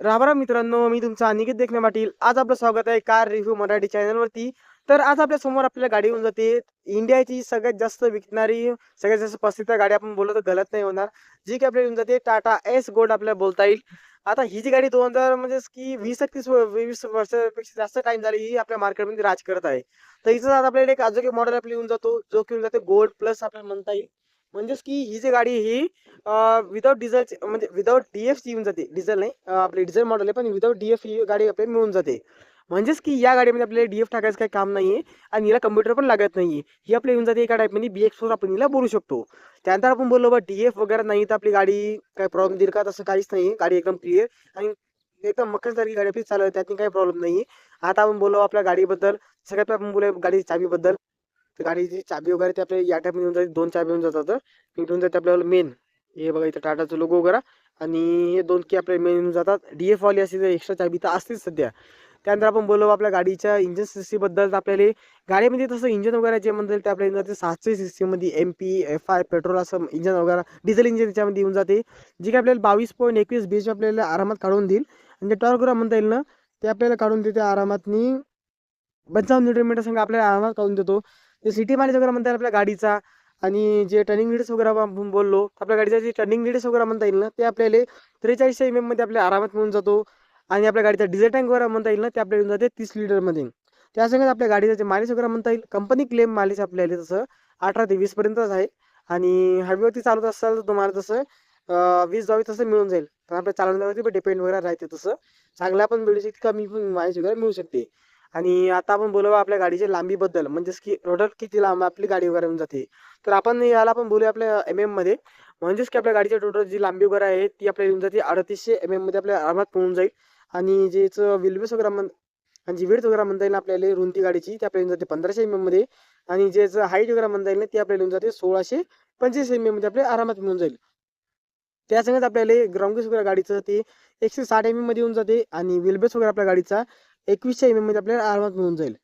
रामराम मित्रांनो मी तुमचा अनिकेत देखणे पाटील. आज आपलं स्वागत आहे कार रिव्ह्यू मराठी चॅनलवरती तर आज आपल्यासमोर आपल्याला गाडी येऊन जाते. इंडियाची सगळ्यात जास्त विकणारी सगळ्यात जास्त प्रसिद्ध गाडी आपण बोललो तर गलत नाही होणार. जी की आपल्याला येऊन जाते टाटा एस गोल्ड आपल्याला बोलता येईल. आता ही जी गाडी दोन हजार म्हणजे की वीस एकतीस वीस वर्षापेक्षा जास्त टाइम झाली ही आपल्या मार्केटमध्ये राज करत आहे. तर हिचं आता आपल्याला एक अजून एक मॉडेल आपल्याला येऊन जातो जो की येऊन जाते गोल्ड प्लस आपल्याला म्हणता येईल. म्हणजेच की ही जी गाडी ही विदाउट डिझेल म्हणजे विदाउट डीएफ ची येऊन जाते. डिझेल नाही आपले आपली डिझेल मॉडेल आहे पण विदाउट डीएफ ही गाडी आपल्याला मिळून जाते. म्हणजेच की या गाडीमध्ये आपल्याला डीएफ टाकायचं काही काम नाहीये आणि हिला कम्प्युटर पण लागत नाही ही आपल्या येऊन जाते एका टाईपमध्ये बी एक्स फोर आपण हिला बोलू शकतो. त्यानंतर आपण बोललो बा डीएफ वगैरे नाही तर आपली गाडी काय प्रॉब्लेम देईल का तसं काहीच नाही गाडी एकदम क्लिअर आणि एकदम मक्कलसारखी गाडी आपली चालू त्यातून काही प्रॉब्लेम नाही आता आपण बोललो आपल्या गाडीबद्दल सगळ्यात आपण बोलूया गाडीच्या चाबीबद्दल तर गाडीची चाबी वगैरे ते आपल्या या टाईप येऊन जाते दोन चाबी येऊन जातात. इकडून जाते आपल्याला मेन हे बघा इथं टाटाचं लोगो वगैरे. आणि हे दोन की आपल्या मेन येऊन जातात. डी एफ वाली एक्स्ट्रा चाबी तर असतेच सध्या. त्यानंतर आपण बोलू आपल्या गाडीच्या इंजिन सिस्टीमबद्दल तर आपल्याला गाडीमध्ये तसं इंजिन वगैरे जे म्हणता ते आपल्या येऊन जाते सातशे सिस्टीममध्ये M P F I petrol असं इंजिन वगैरे डिझेल इंजिन त्याच्यामध्ये येऊन जाते. जे की आपल्याला बावीस पॉईंट एकवीस बीच आपल्याला आरामात काढून देईल. आणि जे टॉर्क म्हणता येईल ना ते आपल्याला काढून देते आरामातनी. पंचावन्न न्यूटन मीटर संघ आपल्याला आरामात काढून देतो. सिटी माइलेज वगैरे म्हणता येईल आपल्या गाडीचा आणि जे टर्निंग लिडिस वगैरे आपण बोललो आपल्या गाडीचा जे टर्निंग लिडिस वगैरे म्हणता येईल ना ते आपल्याला त्रेचाळीस एम एममध्ये आपल्या आरामात मिळून जातो. आणि आपल्या गाडीचा डिझेल टँक वगैरे म्हणता येईल ना ते आपल्याला येऊन जाते तीस लिटरमध्ये त्यासंगत आपल्या गाडीचा जे मायलेज वगैरे म्हणता येईल कंपनी क्लेम मायलेज आपल्याला तसं अठरा ते वीसपर्यंतच आहे. आणि हायवेवरती चालवत असाल तर तुम्हाला तसं वीस बावीस तसं मिळून जाईल. पण आपल्या चालवण्यावरती पण डिपेंड वगैरे राहते तसं. चांगला पण मिळू शकते कमी पण मायलेज वगैरे मिळू शकते. आणि आता आपण बोलूया आपल्या गाडीच्या लांबीबद्दल. म्हणजेच की रोडर किती लांब आपली गाडी वगैरे येऊन जाते. तर आपण याला आपण बोलूया आपल्या एम एममध्ये. म्हणजेच की आपल्या गाडीच्या टोटल जी लांबी वगैरे आहे ती आपल्याला येऊन जाते. अडतीसशे एम एममध्ये आपल्या आरामात पोहून जाईल. आणि जेचं विल्बेस वगैरे म्हण आणि जी वेट वगैरे म्हणता येईल आपल्याला रुंदी गाडीची ती आपल्याला येऊन जाते पंधराशे एम एममध्ये. आणि जे हाईट वगैरे म्हणता येईल ती आपल्याला येऊन जाते सोळाशे पंचवीस एम एममध्ये आपल्या आरामात मिळून जाईल. त्यासंगत आपल्याला ग्राउंड वगैरे गाडीचं ते एकशे साठ एम एममध्ये येऊन जाते. आणि विल्बेस वगैरे आपल्या गाडीचा एकवीसशे एम एममध्ये म्हणजे आपल्याला आरामात मिळून जाईल.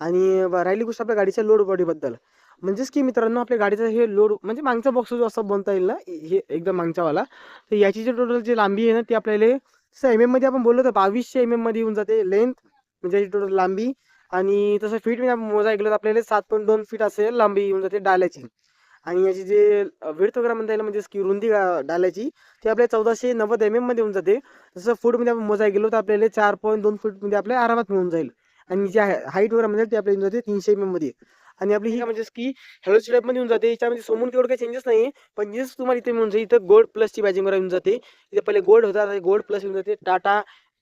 आणि राहिली गोष्ट आपल्या गाडीच्या लोड बॉडीबद्दल म्हणजेच की मित्रांनो आपल्या गाडीचा हे लोड म्हणजे मागचा बॉक्स जो असा बनता येईल ना हे एकदम मागच्यावाला तर याची जी टोटल जी लांबी आहे ना ती आपल्याला एम एममध्ये आपण बोललो तर बावीसशे एम एममध्ये येऊन जाते लेंथ म्हणजे याची टोटल लांबी. आणि तसं फीटमध्ये आपण मोजा ऐकलं तर आपल्याला सात पॉईंट दोन फीट असेल लांबी येऊन जाते डाल्याची. आणि याची जे विड्थ वगैरे म्हणता येईल म्हणजे की रुंदी डालायची डाल्याची ती आपल्या चौदाशे नव्वद एम एममध्ये येऊन जाते. जसं फूटमध्ये आपण मोजायला गेलो तर आपल्याला चार पॉईंट दोन फूटमध्ये आपल्याला आरामात मिळून जाईल. आणि जी हाईट वगैरे म्हणजे ती आपल्या येऊन जाते तीनशे एम एममध्ये. आणि आपली ही म्हणजे की हॅलो टाईपमध्ये येऊन जाते. याच्यामध्ये सोमून तेवढं काही चेंजेस नाही पण जसं तुम्हाला इथे मिळून जाईल इथं गोल्ड प्लसची बॅजिंग वगैरे येऊन जाते. इथे पहिले गोल्ड होता गोल्ड प्लस येऊन जाते. टाटा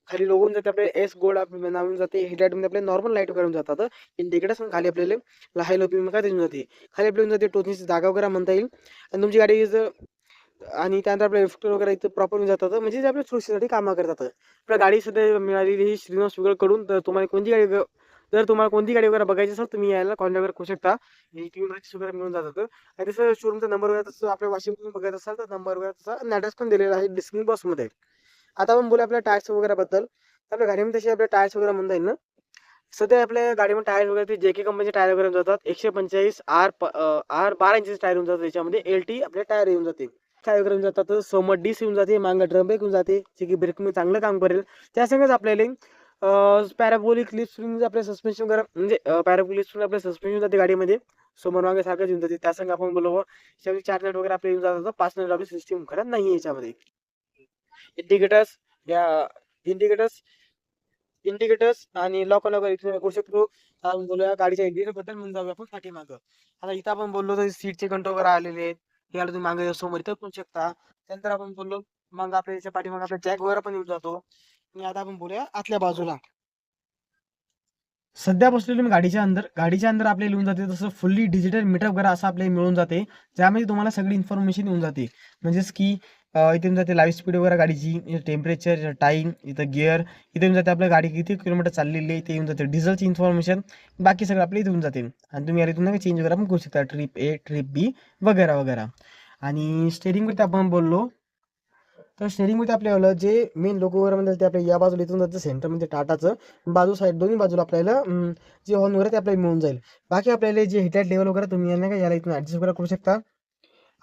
खाली लोगून जाते आपले एस गोल्ड आपलं जाते हेडलाईटमध्ये आपले नॉर्मल लाइट वगैरे येऊन जातात इंडिकेटर्स खाली आपल्याला हाय लोपी काय देऊन जाते. खाली आपल्याला येऊन जाते टोचणीची जागा वगैरे म्हणता येईल. आणि तुमची गाडी जर आणि त्यानंतर आपल्या इफेक्टर वगैरे इथं प्रॉपर होऊन जातात. म्हणजे जे आपल्या सुरक्षेसाठी कामं करतात. आपल्या गाडी सध्या मिळालेली ही श्रीनिवासकडून तर तुम्हाला कोणती गाडी जर तुम्हाला कोणती गाडी वगैरे बघायची असेल तुम्ही यायला कॉन्टॅक्ट वगैरे करू शकता. ही टी वगैरे मिळून जातात. आणि तसं शोरूमचा नंबर वगैरे तसं आपल्या वाशिममधून बघायचं असाल तर नंबर वगैरे तसा ॲड्रेस पण दिलेला आहे डिस्क्रिप्शन बॉक्समध्ये आता आपण बोलू आपल्या टायर्स वगैरे बद्दल आपल्या गाडीमध्ये तसे आपल्या टायर्स वगैरे म्हणता येईल ना? सध्या आपल्या गाडीमध्ये टायर वगैरे ते जे के कंपनीचे टायर वगैरे जातात एकशे पंचेचाळीस आर आर बारा इंचचे टायर येऊन जातात. त्याच्यामध्ये एल टी आपले टायर येऊन जाते टायर वगैरे येऊन जातात समोर डिस येऊन जाते मागं ड्रम ब्रेक येऊन जाते जे की ब्रेक मी चांगलं काम करेल. त्यासंगच आपल्याला पॅराबोलिक लिफ्ट आपल्या सस्पेन्शन वगैरे म्हणजे पॅराबोलिक स्प्रिंग आपल्या सस्पेन्शन जाते गाडीमध्ये. समोर मागे सारखंच येऊन जाते. त्यासंग आपण बोलवं चार नेट वगैरे आपले येऊन जातात. पाच नेट आपली सिस्टीम खरंच नाही याच्यामध्ये. इंडिकेटर्स या इंडिकेटर्स इंडिकेटर्स आणि लॉक लॉकर इथे करू शकतो. आपण बोलूया गाडीच्या इंडिकेटरबद्दल म्हणून जाऊया आपण पाठीमागं. आता इथं आपण बोललो तर सीटचे कंट्रोल वगैरे आलेले आहेत. याला तुम्ही मागे समोर इथं करू शकता. त्यानंतर आपण बोललो मग आपल्या याच्या पाठीमागे आपल्या जॅक वगैरे पण येऊन जातो. आणि आता आपण बोलूया आतल्या बाजूला. सध्या बसलेलो मी गाडीच्या अंदर. गाडीच्या अंदर आपल्याला लिहून जाते. तसं फुल्ली डिजिटल मीटर वगैरे असं आपल्याला मिळून जाते. ज्यामध्ये तुम्हाला सगळी इन्फॉर्मेशन येऊन जाते. म्हणजेच की इथे जाते लाईव्ह स्पीड वगैरे गाडीची. टेम्परेचर टाईम इथं गिअर इथे येऊन जाते आपल्या गाडी किती किलोमीटर चाललेली आहे ते येऊन जाते. डिझेलची इन्फॉर्मेशन बाकी सगळं आपल्या इथे येऊन जाते. आणि तुम्ही याला इथून चेंज वगैरे पण करू शकता. ट्रिप ए ट्रिप बी वगैरे वगैरे. आणि स्टेरिंगवरती आपण बोललो तर स्टेरिंगमध्ये आपल्याला जे मेन लोक वगैरे म्हणजे ते आपल्या या बाजूला इथून जातं सेंटरमध्ये म्हणजे टाटाचं. बाजू साईड दोन्ही बाजूला आपल्याला जे हॉर्न वगैरे ते आपल्याला मिळून जाईल. बाकी आपल्याला जे हेडलाईट लेवल वगैरे तुम्ही यांना का याला इथून ॲडजस्ट वगैरे करू शकता.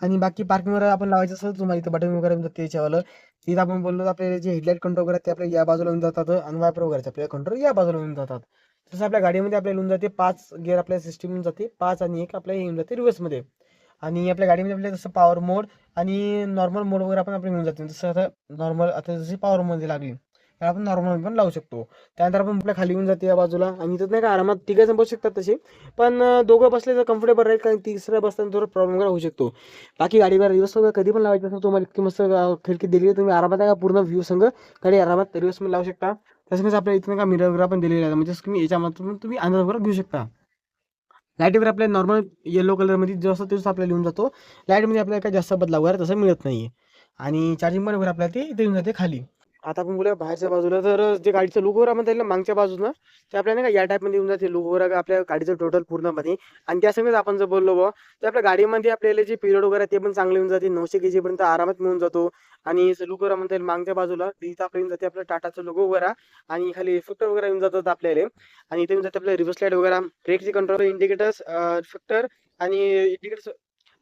आणि बाकी पार्किंग वगैरे आपण लावायचं असेल तुम्हाला इथं बटन वगैरे मिळतं त्याच्यावालं. तिथं आपण बोललो तर आपल्याला जे हेडलाईट कंट्रोल वगैरे ते आपल्या या बाजूला येऊन जातात आणि वायपर वगैरे आपल्या कंट्रोल या बाजूला येऊन जातात. तसं आपल्या गाडीमध्ये आपल्याला येऊन जाते पाच गिअर आपल्या सिस्टीम येऊन जाते पाच आणि एक आपल्या येऊन जाते रिव्हर्समध्ये आणि आपल्या गाडीमध्ये आपल्याला जसं पॉवर मोड आणि नॉर्मल मोड वगैरे आपण आपल्याला मिळून जाते. जसं आता नॉर्मल आता जशी पॉवर मध्ये लागली तर आपण नॉर्मल पण लावू शकतो. त्यानंतर आपण आपल्या खाली येऊन जाते या बाजूला आणि इथं नाही का आरामात तिघं जण बसू शकतात तसे. पण दोघं बसले तर कम्फर्टेबल राहील कारण तिसऱ्या बसताना थोडं प्रॉब्लेम वगैरे होऊ शकतो. बाकी गाडीवर रिवर्स वगैरे कधी पण लावायचं असेल तुम्हाला इतकी मस्त खिडकी दिली तुम्ही आरामात नाही का पूर्ण व्ह्यू संग गाडी आरामात रिवर्स पण लावू शकता. तसंच म्हणजे आपल्या इथं का मिरर वगैरे पण दिलेले आहे. म्हणजे तुम्ही याच्यामध्ये तुम्ही अंदाज वगैरे घेऊ शकता. लाइट आपल्या नॉर्मल येलो कलरमध्ये जसं तसं आपल्याला येऊन जातो. लाईटमध्ये आपल्याला काही जास्त बदलाव तसं मिळत नाही आणि चार्जिंग पण आपल्याला ते येऊन जाते खाली. आता आपण बोलूया बाहेरच्या बाजूला. तर जे गाडीचं लुक वगैरे आपण त्याला मागच्या बाजूनं ते आपल्याला नाही का या टाईपमध्ये येऊन जाते. लुक वगैरे आपल्या गाडीचं टोटल पूर्णपणे. आणि त्यासंगच आपण जर बोललो बुवा तर आपल्या गाडीमध्ये आपल्याला जे पिरियड वगैरे ते पण चांगले येऊन जाते. नऊशे के पर्यंत आरामात मिळून जातो. आणि लुक वगैरे म्हणता येईल मागच्या बाजूला तिथं आपल्या येऊन जाते. आपल्या टाटाचं लोगो वगैरे आणि खाली इफेक्टर वगैरे येऊन जातात आपल्याला. आणि इथे येऊन जाते आपल्या रिव्हर्स लाइट वगैरे. ब्रेकचे कंट्रोल इंडिकेटर्स रिफ्लेक्टर आणि इंडिकेटर्स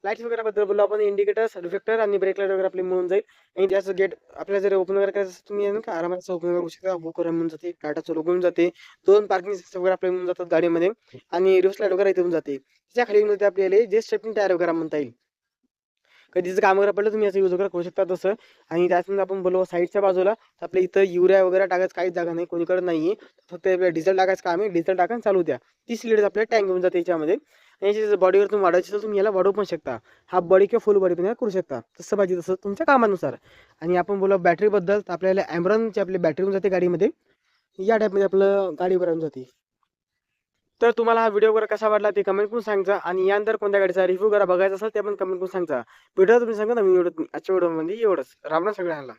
लाईट्स वगैरे बद्दल बोललो आपण इंडिकेटर्स रिफ्लेक्टर आणि ब्रेक लाइट वगैरे आपली मिळून जाईल. आणि त्याचं गेट आपल्याला जर ओपन वगैरे करायचं तुम्ही का आरामात ओपन वगैरे करू शकता. बुक वगैरे मिळून जाते टाटा चालू मिळून जाते. दोन पार्किंग सिस्टम वगैरे आपल्याला मिळून जातात गाडीमध्ये. आणि रिव्हर्स लाइट वगैरे इथून येऊन जाते. त्याच्याखाली येऊन आपल्याला जे स्टेपनी टायर वगैरे म्हणता येईल. कधीचं काम वगैरे पडलं तुम्ही याचा यूज वगैरे करू शकता तसं. आणि त्यातून आपण बोललो साईडच्या बाजूला आपल्या इथं युरिया वगैरे टाकायचं काहीच जागा नाही कोणीकडे नाहीये. फक्त आपल्या डिझेल टाकायचं काम आहे डिझेल टाकायला चालू द्या. तीस लिटर आपल्या टँक घेऊन जाते याच्यामध्ये. यांची जर बॉडीवर तुम्ही वाढवायची असेल तुम्ही याला वाढवू पण शकता. हाफ बॉडी किंवा फुल बॉडी पण करू शकता. तसं पाहिजे तसं तुमच्या कामानुसार. आणि आपण बोला बॅटरीबद्दल तर आपल्याला ॲम्ब्रॉनची आपली बॅटरी होऊन जाते गाडीमध्ये. या टाईपमध्ये आपलं गाडी येऊन जाते. तर तुम्हाला हा व्हिडिओ वगैरे कसा वाटला ते कमेंट करून सांगा आणि यानंतर कोणत्या गाडीचा रिव्ह्यू करा बघायचा असेल ते पण कमेंट करून सांगा व्हिडिओ तुम्ही सांगा ना मी व्हिडिओ आजच्या व्हिडिओमध्ये एवढंच. रामना सगळ्यांना.